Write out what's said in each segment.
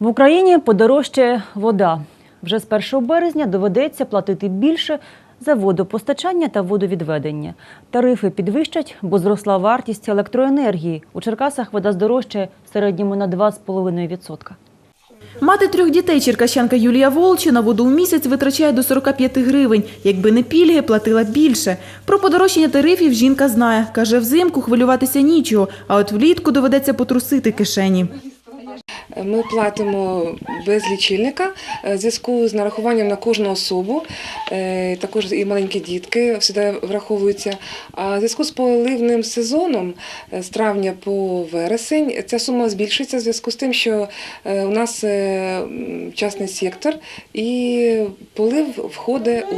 В Україні подорожчає вода. Вже з 1 березня доведеться платити більше за водопостачання та водовідведення. Тарифи підвищать, бо зросла вартість електроенергії. У Черкасах вода здорожчає в середньому на 2,5%. Мати трьох дітей черкащанка Юлія Волчі на воду у місяць витрачає до 45 гривень. Якби не пільги, платила більше. Про подорожчання тарифів жінка знає. Каже, взимку хвилюватися нічого, а от влітку доведеться потрусити кишені. Ми платимо без лічильника е, в зв'язку з нарахуванням на кожну особу. е, Також і маленькі дітки сюди враховуються. А в зв'язку з поливним сезоном е, з травня по вересень ця сума збільшується в зв'язку з тим, що е, у нас е, частний сектор і полив входить у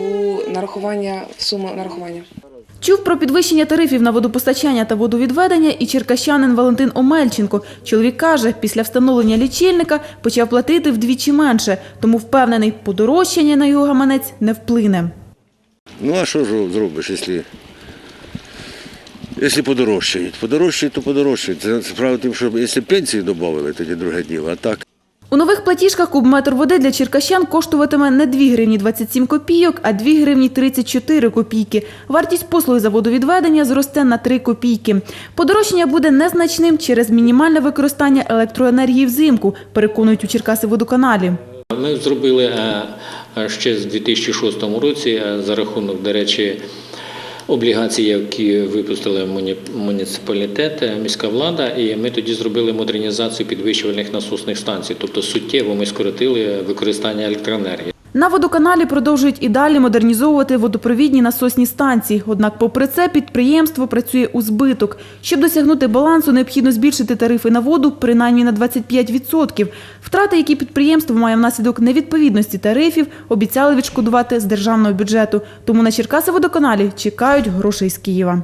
нарахування в суму нарахування. Чув про підвищення тарифів на водопостачання та водовідведення і черкащанин Валентин Омельченко. Чоловік каже, після встановлення лічильника почав платити вдвічі менше, тому впевнений, подорожчання на його гаманець не вплине. Ну а що ж зробиш, якщо, подорожчають? Подорожчають, то подорожчають. Це справа тим, що якщо пенсії додали, тоді друге діло. А так У нових платіжках кубметр води для черкащан коштуватиме не 2 гривні 27 копійок, а 2 гривні 34 копійки. Вартість послуги за водовідведення зросте на 3 копійки. Подорожчання буде незначним через мінімальне використання електроенергії взимку, переконують у Черкаси водоканалі. Ми зробили е, е, ще з 2006 році е, за рахунок, до речі, облігацій, які випустили муні- муніципалітет, е, міська влада, і ми тоді зробили модернізацію підвищувальних насосних станцій. Тобто суттєво ми скоротили використання електроенергії. На водоканалі продовжують і далі модернізовувати водопровідні насосні станції. Однак, попри це, підприємство працює у збиток. Щоб досягнути балансу, необхідно збільшити тарифи на воду принаймні на 25%. Втрати, які підприємство має внаслідок невідповідності тарифів, обіцяли відшкодувати з державного бюджету. Тому на Черкаси водоканалі чекають грошей з Києва.